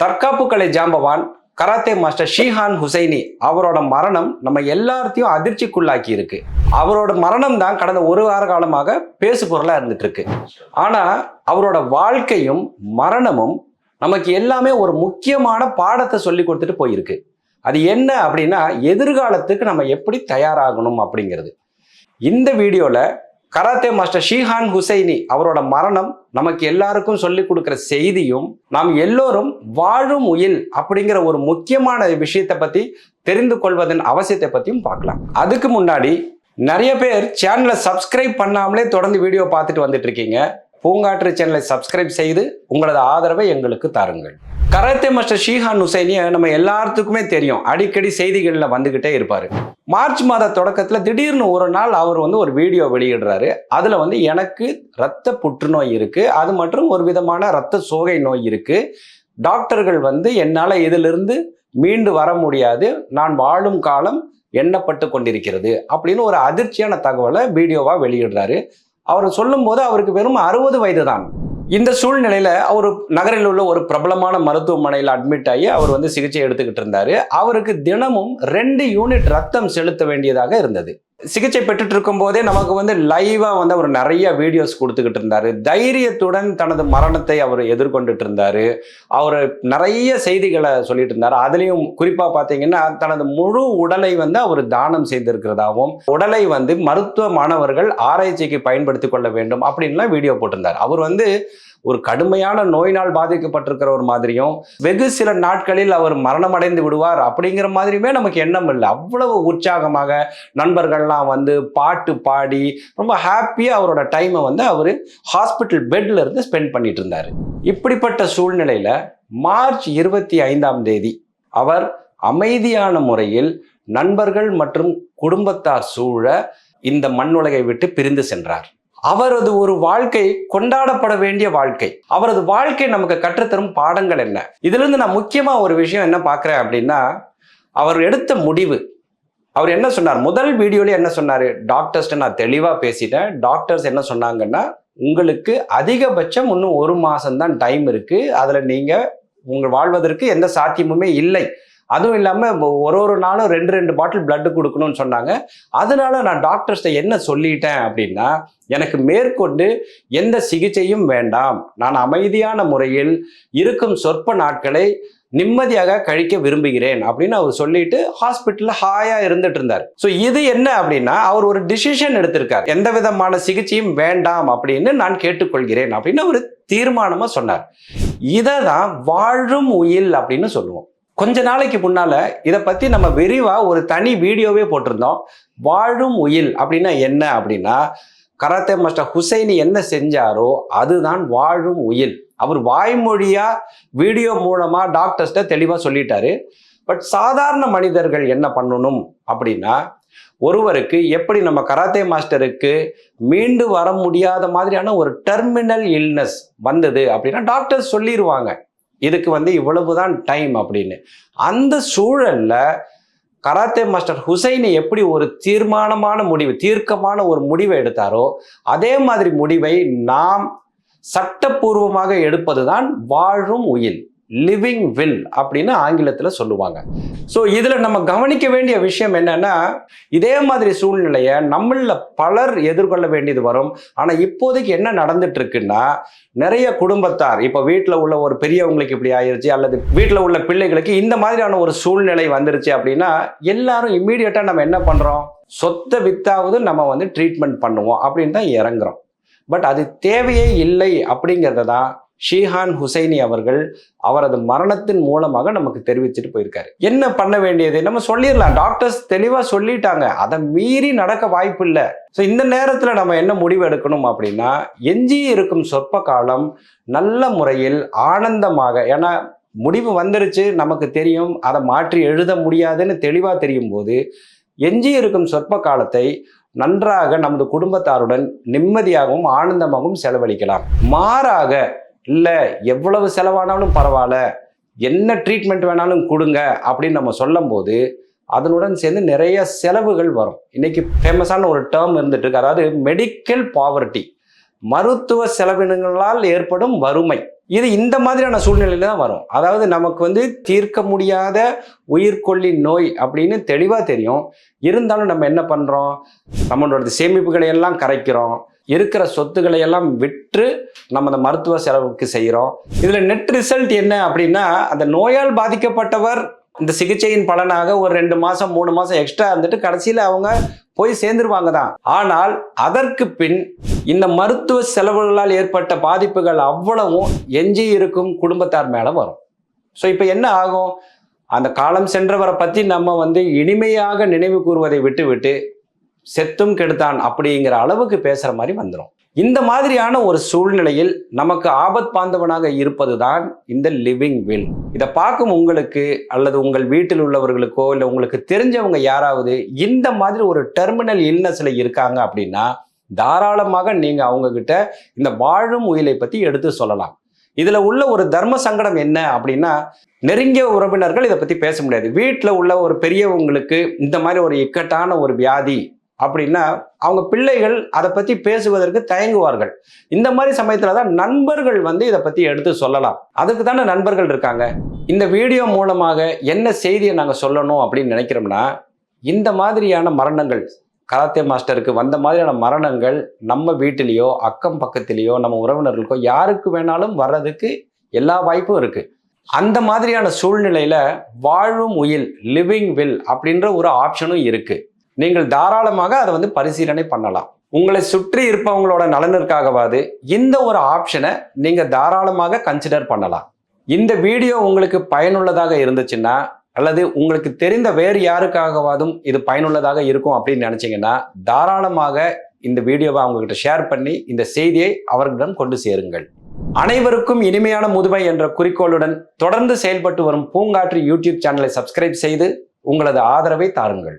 தற்காப்பு கலை ஜாம்பவான் karate master Sheehan Husaini அவரோட மரணம் நம்ம எல்லாத்தையும் அதிர்ச்சிக்குள்ளாக்கி இருக்கு அவரோட மரணம் தான் கடந்த ஒரு வார காலமாக பேசு பொருளா இருந்துட்டு இருக்கு ஆனா அவரோட வாழ்க்கையும் மரணமும் நமக்கு எல்லாமே ஒரு முக்கியமான பாடத்தை சொல்லி கொடுத்துட்டு போயிருக்கு. அது என்ன அப்படின்னா எதிர்காலத்துக்கு நம்ம எப்படி தயாராகணும் அப்படிங்கிறது. இந்த வீடியோவில் கராத்தே மாஸ்டர் ஷீஹான் ஹுசைனி அவரோட மரணம் நமக்கு எல்லாருக்கும் சொல்லி கொடுக்குற செய்தியும் நாம் எல்லோரும் வாழும் உயில் அப்படிங்கிற ஒரு முக்கியமான விஷயத்தை பத்தி தெரிந்து கொள்வதன் அவசியத்தை பத்தியும் பார்க்கலாம். அதுக்கு முன்னாடி நிறைய பேர் சேனலை சப்ஸ்கிரைப் பண்ணாமலே தொடர்ந்து வீடியோ பார்த்துட்டு வந்துட்டு இருக்கீங்க. பூங்காற்று சேனலை சப்ஸ்கிரைப் செய்து உங்களது ஆதரவை எங்களுக்கு தாருங்கள். கராத்தே மாஸ்டர் ஷீஹான் ஹுசைனியை நம்ம எல்லாத்துக்குமே தெரியும். அடிக்கடி செய்திகளில் வந்துக்கிட்டே இருப்பார். மார்ச் மாத தொடக்கத்தில் திடீர்னு ஒரு நாள் அவர் வந்து ஒரு வீடியோ வெளியிடுறாரு. அதில் வந்து எனக்கு ரத்த புற்றுநோய் இருக்குது அது மற்றும் ஒரு விதமான ரத்த சோகை நோய் இருக்குது டாக்டர்கள் வந்து என்னால் இதிலிருந்து மீண்டு வர முடியாது. நான் வாழும் காலம் எண்ணப்பட்டு கொண்டிருக்கிறது அப்படின்னு ஒரு அதிர்ச்சியான தகவலை வீடியோவாக வெளியிடுறாரு. அவர் சொல்லும்போது அவருக்கு வெறும் அறுபது வயது தான் இந்த சூழ்நிலையில அவர் நகரில் உள்ள ஒரு பிரபலமான மருத்துவமனையில் அட்மிட் ஆகி அவர் வந்து சிகிச்சை எடுத்துக்கிட்டு இருந்தாரு. அவருக்கு தினமும் ரெண்டு யூனிட் ரத்தம் செலுத்த வேண்டியதாக இருந்தது. சிகிச்சை பெற்றுட்டு இருக்கும் போதே நமக்கு வந்து லைவா வந்து அவர் நிறைய வீடியோஸ் கொடுத்துக்கிட்டு இருந்தாரு தைரியத்துடன் தனது மரணத்தை அவர் எதிர்கொண்டுட்டு இருந்தாரு அவர் நிறைய செய்திகளை சொல்லிட்டு இருந்தாரு அதுலயும் குறிப்பா பாத்தீங்கன்னா தனது முழு உடலை வந்து அவர் தானம் செய்திருக்கிறதாகவும் உடலை வந்து மருத்துவ மாணவர்கள் ஆராய்ச்சிக்கு பயன்படுத்தி கொள்ள வேண்டும் அப்படின்லாம் வீடியோ போட்டிருந்தார். அவர் வந்து ஒரு கடுமையான நோயினால் பாதிக்கப்பட்டிருக்கிற ஒரு மாதிரியும் வெகு சில நாட்களில் அவர் மரணம் அடைந்து விடுவார் அப்படிங்கிற மாதிரியுமே நமக்கு எண்ணம் இல்லை. அவ்வளவு உற்சாகமாக நண்பர்கள்லாம் வந்து பாட்டு பாடி ரொம்ப ஹாப்பியாக அவரோட டைமை வந்து அவர் ஹாஸ்பிட்டல் பெட்ல இருந்து ஸ்பெண்ட் பண்ணிட்டு இருந்தார். இப்படிப்பட்ட சூழ்நிலையில மார்ச் இருபத்தி ஐந்தாம் தேதி அவர் அமைதியான முறையில் நண்பர்கள் மற்றும் குடும்பத்தார் சூழ இந்த மண்ணுலகை விட்டு பிரிந்து சென்றார். அவரது ஒரு வாழ்க்கை கொண்டாடப்பட வேண்டிய வாழ்க்கை. அவரது வாழ்க்கை நமக்கு கற்றுத்தரும் பாடங்கள் என்ன? இதுல இருந்து நான் முக்கியமா ஒரு விஷயம் என்ன பார்க்குறேன் அப்படின்னா அவர் எடுத்த முடிவு. அவர் என்ன சொன்னார்? முதல் வீடியோல என்ன சொன்னாரு? டாக்டர்ஸ்ட்ட நான் தெளிவா பேசிட்டேன். டாக்டர்ஸ் என்ன சொன்னாங்கன்னா உங்களுக்கு அதிகபட்சம் இன்னும் ஒரு மாசம்தான் டைம் இருக்கு. அதுல நீங்க உங்க வாழ்வதற்கு எந்த சாத்தியமுமே இல்லை. அதுவும் இல்லாமல் ஒரு ஒரு நாளும் ரெண்டு ரெண்டு பாட்டில் பிளட்டு கொடுக்கணும்னு சொன்னாங்க. அதனால நான் டாக்டர்ஸ்ட்ட என்ன சொல்லிட்டேன் அப்படின்னா எனக்கு மேற்கொண்டு எந்த சிகிச்சையும் வேண்டாம். நான் அமைதியான முறையில் இருக்கும் சொற்ப நாட்களை நிம்மதியாக கழிக்க விரும்புகிறேன் அப்படின்னு அவர் சொல்லிட்டு ஹாஸ்பிட்டலில் ஹாயாக இருந்துட்டு இருந்தார். ஸோ இது என்ன அப்படின்னா அவர் ஒரு டிசிஷன் எடுத்திருக்கார். எந்த விதமான சிகிச்சையும் வேண்டாம் அப்படின்னு நான் கேட்டுக்கொள்கிறேன் அப்படின்னு அவர் தீர்மானமாக சொன்னார். இதை தான் வாழும் உயில் அப்படின்னு சொல்லுவோம். கொஞ்ச நாளைக்கு முன்னால இதை பத்தி நம்ம விரிவா ஒரு தனி வீடியோவே போட்டிருந்தோம். வாழும் உயில் அப்படின்னா என்ன அப்படின்னா கராத்தே மாஸ்டர் ஹுசைனி என்ன செஞ்சாரோ அதுதான் வாழும் உயில் அவர் வாய்மொழியா வீடியோ மூலமா டாக்டர்ஸ்ட தெளிவா சொல்லிட்டாரு. பட் சாதாரண மனிதர்கள் என்ன பண்ணணும் அப்படின்னா ஒருவருக்கு எப்படி நம்ம கராத்தே மாஸ்டருக்கு மீண்டு வர முடியாத மாதிரியான ஒரு டெர்மினல் இல்னஸ் வந்தது அப்படின்னா டாக்டர்ஸ் சொல்லிடுவாங்க இதுக்கு வந்து இவ்வளவுதான் டைம் அப்படின்னு. அந்த சூழல்ல கராத்தே மாஸ்டர் ஹுசைனி எப்படி ஒரு தீர்மானமான முடிவு தீர்க்கமான ஒரு முடிவை எடுத்தாரோ அதே மாதிரி முடிவை நாம் சட்டப்பூர்வமாக எடுப்பதுதான் வாழும் உயில். லிவிங் வில் அப்படின்னு ஆங்கிலத்தில் சொல்லுவாங்க. ஸோ இதில் நம்ம கவனிக்க வேண்டிய விஷயம் என்னன்னா இதே மாதிரி சூழ்நிலையை நம்மள பலர் எதிர்கொள்ள வேண்டியது வரும். ஆனால் இப்போதைக்கு என்ன நடந்துட்டு இருக்குன்னா நிறைய குடும்பத்தார் இப்போ வீட்டில் உள்ள ஒரு பெரியவங்களுக்கு இப்படி ஆயிடுச்சு அல்லது வீட்டில் உள்ள பிள்ளைகளுக்கு இந்த மாதிரியான ஒரு சூழ்நிலை வந்துருச்சு அப்படின்னா எல்லாரும் இம்மீடியட்டாக நம்ம என்ன பண்ணுறோம் சொத்தை வித்தாவது நம்ம வந்து ட்ரீட்மெண்ட் பண்ணுவோம் அப்படின்னு தான் இறங்குறோம். பட் அது தேவையே இல்லை அப்படிங்கிறத தான் ஷீஹான் ஹுசைனி அவர்கள் அவரது மரணத்தின் மூலமாக நமக்கு தெரிவிச்சுட்டு போயிருக்காரு. என்ன பண்ண வேண்டியது? நம்ம சொல்லிடலாம். டாக்டர்ஸ் தெளிவாக சொல்லிட்டாங்க. அதை மீறி நடக்க வாய்ப்பு இல்லை. ஸோ இந்த நேரத்தில் நம்ம என்ன முடிவு எடுக்கணும் அப்படின்னா எஞ்சி இருக்கும் சொற்ப காலம் நல்ல முறையில் ஆனந்தமாக ஏன்னா முடிவு வந்துருச்சு நமக்கு தெரியும் அதை மாற்றி எழுத முடியாதுன்னு தெளிவாக தெரியும் போது எஞ்சி இருக்கும் சொற்ப காலத்தை நன்றாக நமது குடும்பத்தாருடன் நிம்மதியாகவும் ஆனந்தமாகவும் செலவழிக்கலாம். மாறாக இல்லை எவ்வளவு செலவானாலும் பரவாயில்ல என்ன ட்ரீட்மெண்ட் வேணாலும் கொடுங்க அப்படின்னு நம்ம சொல்லும்போது அதனுடன் சேர்ந்து நிறைய செலவுகள் வரும். இன்னைக்கு ஃபேமஸான ஒரு டேர்ம் இருந்துட்டு இருக்கு. அதாவது மெடிக்கல் பாவர்ட்டி மருத்துவ செலவினங்களால் ஏற்படும் வறுமை. இது இந்த மாதிரியான சூழ்நிலையில தான் வரும். அதாவது நமக்கு வந்து தீர்க்க முடியாத உயிர்கொல்லி நோய் அப்படின்னு தெளிவாக தெரியும். இருந்தாலும் நம்ம என்ன பண்ணுறோம் நம்மளோட சேமிப்புகளை எல்லாம் கரைக்கிறோம். இருக்கிற சொத்துக்களை எல்லாம் விற்று நம்ம அந்த மருத்துவ செலவுக்கு செய்கிறோம் இதில் நெட் ரிசல்ட் என்ன அப்படின்னா அந்த நோயால் பாதிக்கப்பட்டவர் இந்த சிகிச்சையின் பலனாக ஒரு ரெண்டு மாதம் மூணு மாதம் எக்ஸ்ட்ரா இருந்துட்டு கடைசியில் அவங்க போய் சேர்ந்துருவாங்க தான். ஆனால் அதற்கு பின் இந்த மருத்துவ செலவுகளால் ஏற்பட்ட பாதிப்புகள் அவ்வளவும் எஞ்சி இருக்கும் குடும்பத்தார் மேலே வரும். ஸோ இப்போ என்ன ஆகும்? அந்த காலம் சென்றவரை பற்றி நம்ம வந்து இனிமையாக நினைவு கூறுவதை விட்டுவிட்டு செத்தும் கெடுத்தான் அப்படிங்கிற அளவுக்கு பேசுகிற மாதிரி வந்துடும் இந்த மாதிரியான ஒரு சூழ்நிலையில் நமக்கு ஆபத் பாந்தவனாக இருப்பது தான் இந்த லிவிங் வில் இதை பார்க்கும் உங்களுக்கு அல்லது உங்கள் வீட்டில் உள்ளவர்களுக்கோ இல்லை உங்களுக்கு தெரிஞ்சவங்க யாராவது இந்த மாதிரி ஒரு டெர்மினல் இல்னஸில் இருக்காங்க அப்படின்னா தாராளமாக நீங்கள் அவங்கக்கிட்ட இந்த வாழும் உயிலை பற்றி எடுத்து சொல்லலாம். இதில் உள்ள ஒரு தர்ம சங்கடம் என்ன அப்படின்னா நெருங்கிய உறவினர்கள் இதை பற்றி பேச முடியாது. வீட்டில் உள்ள ஒரு பெரியவங்களுக்கு இந்த மாதிரி ஒரு இக்கட்டான ஒரு வியாதி அப்படின்னா அவங்க பிள்ளைகள் அதை பத்தி பேசுவதற்கு தயங்குவார்கள். இந்த மாதிரி சமயத்துல தான் நண்பர்கள் வந்து இதை பத்தி எடுத்து சொல்லலாம். அதுக்கு தானே நண்பர்கள் இருக்காங்க. இந்த வீடியோ மூலமாக என்ன செய்தியை நாங்கள் சொல்லணும் அப்படின்னு நினைக்கிறோம்னா இந்த மாதிரியான மரணங்கள் கராத்தே மாஸ்டருக்கு வந்த மாதிரியான மரணங்கள் நம்ம வீட்டிலேயோ அக்கம் பக்கத்திலேயோ நம்ம உறவினர்களுக்கோ யாருக்கு வேணாலும் வர்றதுக்கு எல்லா வாய்ப்பும் இருக்கு. அந்த மாதிரியான சூழ்நிலையில வாழும் உயில் லிவிங் வில் அப்படின்ற ஒரு ஆப்ஷனும் இருக்குது நீங்கள் தாராளமாக அதை வந்து பரிசீலனை பண்ணலாம். உங்களை சுற்றி இருப்பவங்களோட நலனிற்காகவாது இந்த ஒரு ஆப்ஷனை நீங்கள் தாராளமாக கன்சிடர் பண்ணலாம். இந்த வீடியோ உங்களுக்கு பயனுள்ளதாக இருந்துச்சுன்னா அல்லது உங்களுக்கு தெரிந்த வேறு யாருக்காகவாதும் இது பயனுள்ளதாக இருக்கும் அப்படின்னு நினச்சிங்கன்னா தாராளமாக இந்த வீடியோவை அவங்ககிட்ட ஷேர் பண்ணி இந்த செய்தியை அவர்களிடம் கொண்டு சேருங்கள். அனைவருக்கும் இனிமையான முதுமை என்ற குறிக்கோளுடன் தொடர்ந்து செயல்பட்டு வரும் பூங்காற்று யூடியூப் சேனலை சப்ஸ்கிரைப் செய்து உங்களது ஆதரவை தாருங்கள்.